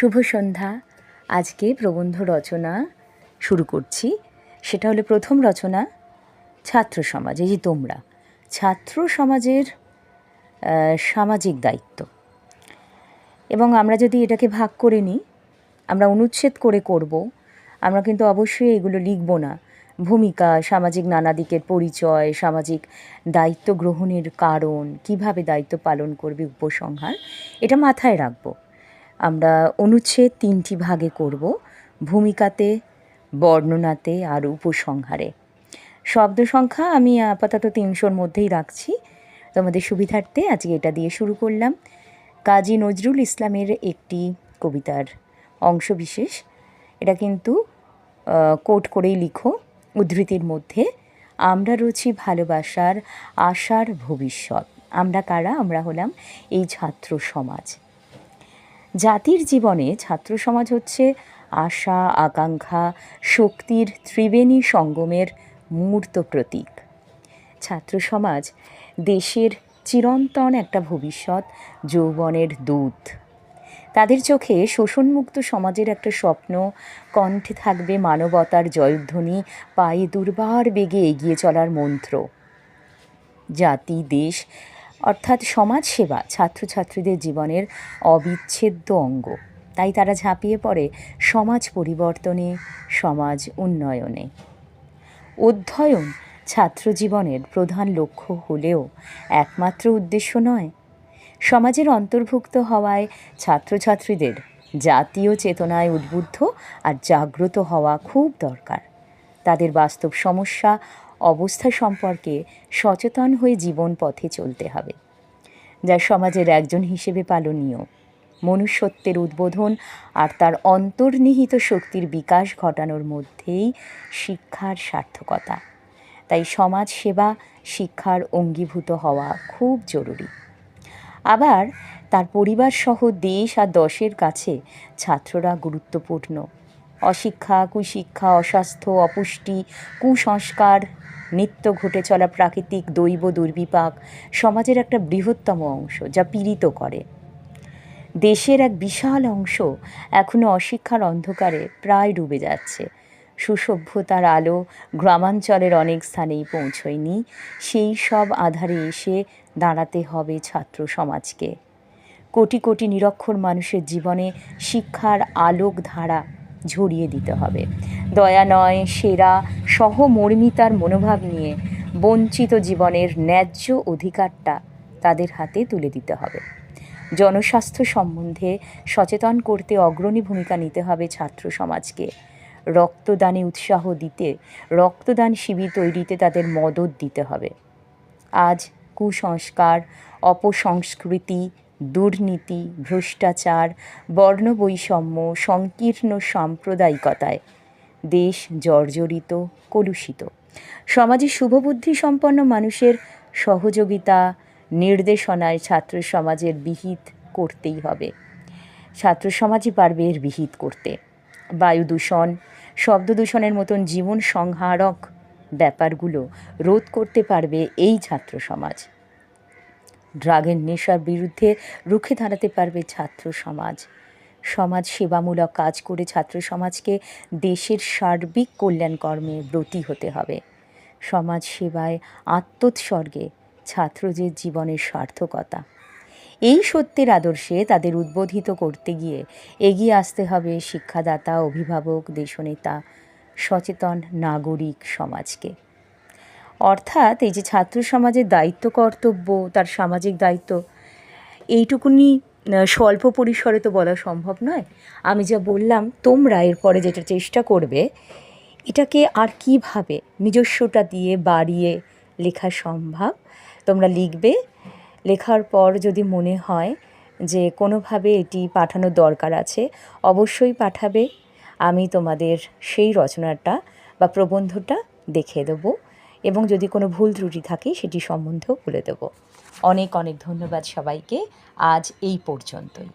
শুভ সন্ধ্যা। আজকে প্রবন্ধ রচনা শুরু করছি। সেটা হলো প্রথম রচনা, ছাত্র সমাজ, এই যে তোমরা। ছাত্র সমাজের সামাজিক দায়িত্ব। এবং আমরা যদি এটাকে ভাগ করে নিই, আমরা অনুচ্ছেদ করে করব, আমরা কিন্তু অবশ্যই এগুলো লিখব না। ভূমিকা, সামাজিক নানা দিকের পরিচয়, সামাজিক দায়িত্ব গ্রহণের কারণ, কীভাবে দায়িত্ব পালন করবে উপসংহার, এটা মাথায় রাখব। আমরা অনুচ্ছেদ তিনটি ভাগে করব, ভূমিকাতে, বর্ণনাতে আর উপসংহারে। শব্দ সংখ্যা আমি আপাতত তিনশোর মধ্যেই রাখছি। তোমাদের সুবিধার্থে আজকে এটা দিয়ে শুরু করলাম। কাজী নজরুল ইসলামের একটি কবিতার অংশবিশেষ এটা কিন্তু কোট করেই লিখো। উদ্ধৃতির মধ্যে, আমরা রয়েছি ভালোবাসার আশার ভবিষ্যৎ। আমরা কারা? আমরা হলাম এই ছাত্র সমাজ। জাতির জীবনে ছাত্র সমাজ হচ্ছে আশা, আকাঙ্ক্ষা, শক্তির ত্রিবেণী সঙ্গমের মূর্ত প্রতীক। ছাত্র সমাজ দেশের চিরন্তন একটা ভবিষ্যৎ, যৌবনের দূত। তাদের চোখে শোষণমুক্ত সমাজের একটা স্বপ্ন, কণ্ঠে থাকবে মানবতার জয়ধ্বনি, পায়ে দুর্বার বেগে এগিয়ে চলার মন্ত্র। জাতি, দেশ অর্থাৎ সমাজসেবা ছাত্রছাত্রীদের জীবনের অবিচ্ছেদ্য অঙ্গ। তাই তারা ঝাঁপিয়ে পড়ে সমাজ পরিবর্তনে, সমাজ উন্নয়নে। অধ্যয়ন ছাত্র জীবনের প্রধান লক্ষ্য হলেও একমাত্র উদ্দেশ্য নয়। সমাজের অন্তর্ভুক্ত হওয়ায় ছাত্রছাত্রীদের জাতীয় চেতনায় উদ্বুদ্ধ আর জাগ্রত হওয়া খুব দরকার। তাদের বাস্তব সমস্যা অবস্থা সম্পর্কে সচেতন হয়ে জীবন পথে চলতে হবে। যা সমাজের একজন হিসেবে পালনীয়। মনুষ্যত্বের উদ্বোধন আর তার অন্তর্নিহিত শক্তির বিকাশ ঘটানোর মধ্যেই শিক্ষার সার্থকতা। তাই সমাজ সেবা শিক্ষার অঙ্গীভূত হওয়া খুব জরুরি। আবার তার পরিবার সহ দেশ আর দশের কাছে ছাত্ররা গুরুত্বপূর্ণ। অশিক্ষা, কুশিক্ষা, অস্বাস্থ্য, অপুষ্টি, কুসংস্কার নিত্য ঘটে চলা প্রাকৃতিক দৈব দুর্বিপাক সমাজের একটা বৃহত্তম অংশ যা পীড়িত করে। দেশের এক বিশাল অংশ এখনও অশিক্ষার অন্ধকারে প্রায় ডুবে যাচ্ছে। সুসভ্যতার আলো গ্রামাঞ্চলের অনেক স্থানেই পৌঁছয়নি, সেই সব আধারে এসে দাঁড়াতে হবে ছাত্র সমাজকে। কোটি কোটি নিরক্ষর মানুষের জীবনে শিক্ষার আলোক ধারা ঝরিয়ে দিতে হবে। দয়া নয়, সেরা সহমর্মিতার মনোভাব নিয়ে বঞ্চিত জীবনের ন্যায্য অধিকারটা তাদের হাতে তুলে দিতে হবে। জনস্বাস্থ্য সম্বন্ধে সচেতন করতে অগ্রণী ভূমিকা নিতে হবে ছাত্র সমাজকে। রক্তদানে উৎসাহ দিতে, রক্তদান শিবির তৈরিতে তাদের মদত দিতে হবে। আজ কুসংস্কার, অপসংস্কৃতি দুর্নীতি, ভ্রষ্টাচার, বর্ণবৈষম্য, সংকীর্ণ সাম্প্রদায়িকতায়। দেশ জর্জরিত, কলুষিত। সমাজে শুভবুদ্ধি সম্পন্ন মানুষের সহযোগিতা, নির্দেশনায় ছাত্র সমাজের বিহিত করতেই হবে। ছাত্র সমাজই পারবে এর বিহিত করতে। বায়ু দূষণ, শব্দ দূষণের মতন জীবন সংহারক ব্যাপারগুলো রোধ করতে পারবে এই ছাত্র সমাজ। ড্রাগের নেশার বিরুদ্ধে রুখে দাঁড়াতে পারবে ছাত্র সমাজ। সমাজ সেবামূলক কাজ করে ছাত্র সমাজকে দেশের সার্বিক কল্যাণ কর্মে ব্রতী হতে হবে। সমাজ সেবায় আত্মোৎসর্গে ছাত্রদের জীবনের সার্থকতা। এই সত্যের আদর্শে তাদের উদ্বোধিত করতে গিয়ে এগিয়ে আসতে হবে শিক্ষাদাতা, অভিভাবক, দেশনেতা, সচেতন নাগরিক সমাজকে। অর্থাৎ এই যে ছাত্র সমাজের দায়িত্ব কর্তব্য, তার সামাজিক দায়িত্ব, এইটুকুনি স্বল্প পরিসরে তো বলা সম্ভব নয়। আমি যা বললাম, তোমরা এরপরে যেটা চেষ্টা করবে, এটাকে আর কীভাবে নিজস্বটা দিয়ে বাড়িয়ে লেখা সম্ভব, তোমরা লিখবে। লেখার পর যদি মনে হয় যে কোনোভাবে এটি পাঠানোর দরকার আছে, অবশ্যই পাঠাবে। আমি তোমাদের সেই রচনাটা বা প্রবন্ধটা দেখে দেবো। এবং যদি কোনো ভুল ত্রুটি থাকে, সেটি সম্বন্ধেও বলে দেব। অনেক অনেক ধন্যবাদ সবাইকে। আজ এই পর্যন্তই।